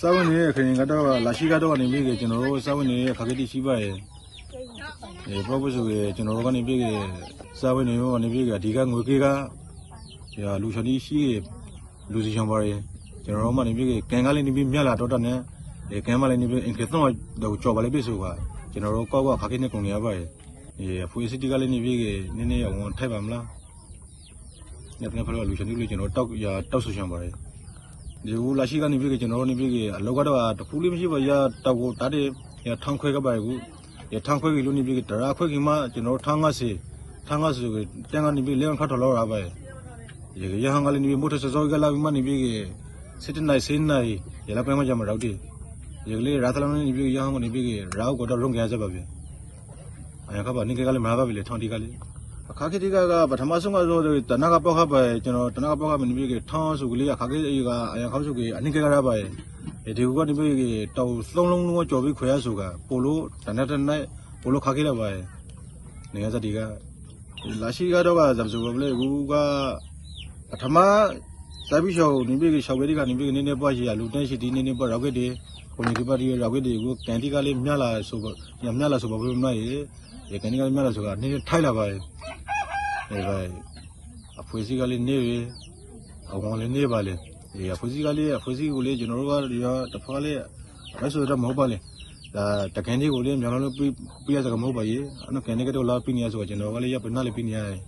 စာဝန်နေတဲ့ခရင်ကတော့လာရှိကတော့ကနေပြီးကျွန်တော်တို့စာဝန်နေတဲ့ခါကတိရှိပါရဲ့အဲပရောပဆိုရဲ့ကျွန်တော်တို့ကနေပြီးစာဝန်နေရောကနေပြီးအဓိကငွေကေးကရာလူချန်ဒီရှိလူစီချံပါရဲ့ကျွန်တော်တို့မှနေပြီးကန်ကလေးနေပြီးမြက်လာတော့တဲ့နဲ့အဲကန်မလေးနေပြီးအင်ကသုံးတော့ကြော်ပါလေးပြဆိုကကျွန်တော်တို့ကောက်ကောက်ခါကိနေကုန်ရပါရဲ့အဲဖွေးစစ်တီကလေးနေပြီးနည်းနည်းအောင်ထိုက်ပါမလားညပ်နေဖလို့လူချန်ဒီလေးကျွန်တော်တောက်ရတောက်ဆူချံပါရဲ့ ဒီဦးလာရှိကနေပြည်ကကျွန်တော်တို့နေပြည်ကအလောက်ကတော့တခုလေးမရှိပါရတောက်ကိုတားတယ်ရထောင်းခွဲကပါကူရထောင်းခွဲကလို့နေပြည်ကဒရာခွဲကမှကျွန်တော်ထောင်းငါစီထောင်းငါစီကိုတန်ကနေပြည်လေခတ်တော်လာပါရရဟန်ကလေးနေမို့စောစောကလာပြီးမှနေပြည်ကစစ်တနိုင်စင်းနိုင်ရလာပိုင်းမှကြမှာတော့ဒီရကလေးရာသလမနေပြည်ရဟန်ကနေပြည်ကရာကတော့ရုံကြရပါပြီအရကပါနေကလေးမှာပါပြီလေထောင်းဒီကလေးအ ခါခေတိကကပထမဆုံးကတော့တနကပေါက်ခပဲကျွန်တော်တနကပေါက်ခမနေပြီထောင်းစုကလေးကခါခေအေးကအရခေါက်စုကအနိကေကရပါရဲ့ဒီကူကနေပြီတောက်သုံးလုံးလုံးကြော်ပြီးခွဲရစုကပိုလို့တနက်တနေ့ပိုလို့ခါခေလာပါရဲ့နေရစတိကလာရှိကတော့ကဇပ်စုကလေကူကပထမစာပြီးရှောင်းနေပြီရှောင်းဝေးကနေပြီနေနေပွားရှိရလူတက်ရှိဒီနေနေပွားရောက်ကက်တွေကိုနေဒီပါတီရောက်ကက်တွေကိုကန်တီကလေးမြလာဆိုညမြလာဆိုဘာလို့မလဲရေကန်တီကလေးမြလာဆိုကနေထိုက်လာပါရဲ့ အဲကအဖွဲ့စည်းကလေးနေရအဝန်လေးနေပါလေဒီအဖွဲ့စည်းကလေးအဖွဲ့စည်းကိုလေကျွန်တော်တို့ကဒီတော့တစ်ဖက်လေးမဆိုတော့မဟုတ်ပါလေဒါတကင်းလေးကိုလေကျွန်တော်တို့ပြီးပြရစကမဟုတ်ပါရေအဲ့တော့ကင်းလေးကတော့လာပြီးနေရဆိုတော့ကျွန်တော်ကလေးရပနာလေးပြီးနေရတယ်